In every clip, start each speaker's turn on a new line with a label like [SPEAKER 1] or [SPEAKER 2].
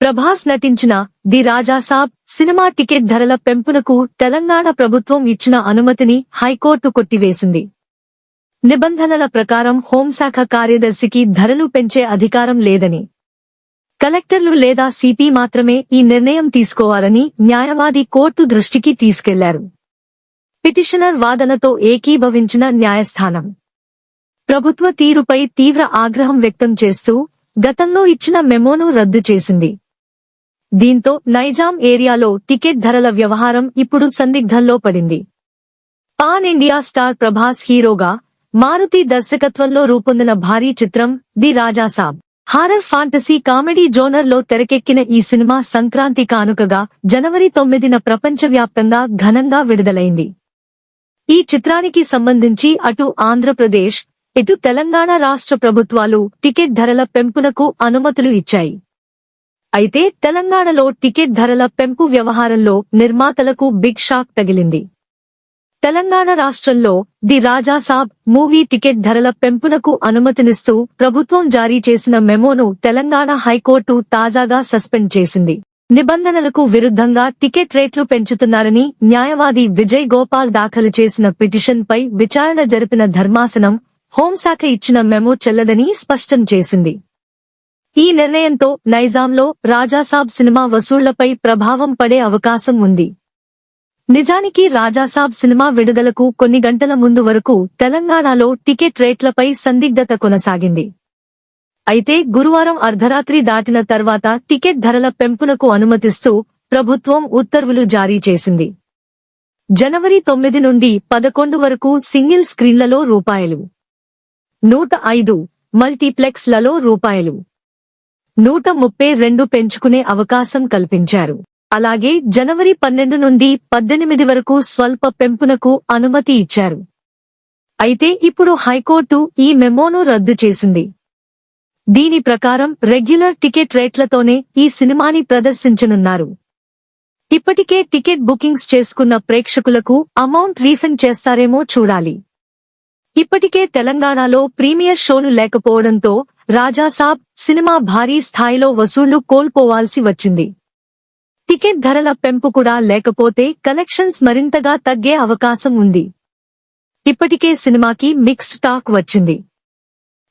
[SPEAKER 1] ప్రభాస్ నటించిన the Raja Saab cinema ticket ధరల పెంపునకు తెలంగాణ ప్రభుత్వం ఇచ్చిన అనుమతిని హైకోర్టు కొట్టివేసింది. నిబంధనల ప్రకారం హోంశాఖ కార్యదర్శికి ధరలు పెంచే అధికారం లేదని. కలెక్టర్లు లేదా సిపి మాత్రమే ఈ నిర్ణయం తీసుకోవాలని న్యాయవాది కోర్టు దృష్టికి తీసుకెళ్ళారు. పిటిషనర్ వాదనతో ఏకీభవించిన న్యాయస్థానం. ప్రభుత్వ తీరుపై తీవ్ర ఆగ్రహం వ్యక్తం చేస్తూ గతంలో ఇచ్చిన మెమోను రద్దు చేసింది. దీంతో నైజాం ఏరియాలో టికెట్ ధరల వ్యవహారం ఇప్పుడు సందిగ్ధంలో పడింది. పాన్ ఇండియా స్టార్ ప్రభాస్ హీరోగా మారుతి దర్శకత్వంలో రూపొందిన భారీ చిత్రం the Raja Saab horror fantasy comedy జోనర్లో తెరకెక్కిన ఈ సినిమా సంక్రాంతి కానుకగా జనవరి తొమ్మిదిన ప్రపంచవ్యాప్తంగా ఘనంగా విడుదలైంది. ఈ చిత్రానికి సంబంధించి అటు ఆంధ్రప్రదేశ్ ఇటు తెలంగాణ రాష్ట్ర ప్రభుత్వాలు టికెట్ ధరల పెంపునకు అనుమతులు ఇచ్చాయి. అయితే తెలంగాణలో టికెట్ ధరల పెంపు వ్యవహారంలో నిర్మాతలకు బిగ్ షాక్ తగిలింది. తెలంగాణ రాష్ట్రంలో ది రాజాసాబ్ మూవీ టికెట్ ధరల పెంపునకు అనుమతినిస్తూ ప్రభుత్వం జారీ చేసిన మెమోను తెలంగాణ హైకోర్టు తాజాగా సస్పెండ్ చేసింది. నిబంధనలకు విరుద్ధంగా టికెట్ రేట్లు పెంచుతున్నారని న్యాయవాది విజయ్ గోపాల్ దాఖలు చేసిన పిటిషన్ పై విచారణ జరిపిన ధర్మాసనం హోంశాఖ ఇచ్చిన మెమో చెల్లదని స్పష్టం చేసింది. ఈ నిర్ణయంతో నైజాంలో రాజాసాబ్ సినిమా వసూళ్ళపై ప్రభావం పడే అవకాశం ఉంది. నిజానికి రాజాసాబ్ సినిమా విడుదలకు కొన్ని గంటల ముందు వరకు తెలంగాణలో టికెట్ రేట్లపై సందిగ్ధత కొనసాగింది. అయితే గురువారం అర్ధరాత్రి దాటిన తర్వాత టికెట్ ధరల పెంపునకు అనుమతిస్తూ ప్రభుత్వం ఉత్తర్వులు జారీ చేసింది. జనవరి తొమ్మిది నుండి పదకొండు వరకు సింగిల్ స్క్రీన్లలో రూపాయలు. నూట ఐదు మల్టీప్లెక్స్లలో రూపాయలు. నూట ముప్పై రెండు పెంచుకునే అవకాశం కల్పించారు. అలాగే జనవరి పన్నెండు నుండి పద్దెనిమిది వరకు స్వల్ప పెంపునకు అనుమతి ఇచ్చారు. అయితే ఇప్పుడు హైకోర్టు ఈ మెమోను రద్దు చేసింది. దీని ప్రకారం రెగ్యులర్ టికెట్ రేట్లతోనే ఈ సినిమాని ప్రదర్శించనున్నారు. ఇప్పటికే టికెట్ బుకింగ్స్ చేసుకున్న ప్రేక్షకులకు అమౌంట్ రీఫండ్ చేస్తారేమో చూడాలి. ఇప్పటికే తెలంగాణలో ప్రీమియర్ షోలు లేకపోవడంతో రాజాసాబ్ సినిమా భారీ స్థాయిలో వసూళ్ళు కోల్పోవాల్సి వచ్చింది. టికెట్ ధరల పెంపు కూడా లేకపోతే కలెక్షన్స్ మరింతగా తగ్గే అవకాశం ఉంది. ఇప్పటికే సినిమాకి మిక్స్డ్ టాక్ వచ్చింది.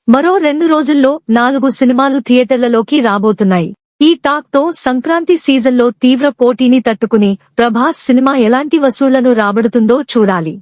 [SPEAKER 1] మరో రెండు రోజుల్లో నాలుగు సినిమాలు థియేటర్లలోకి రాబోతున్నాయి. ఈ టాక్తో సంక్రాంతి సీజన్లో తీవ్ర పోటీని తట్టుకుని ప్రభాస్ సినిమా ఎలాంటి వసూళ్ళను రాబడుతుందో చూడాలి.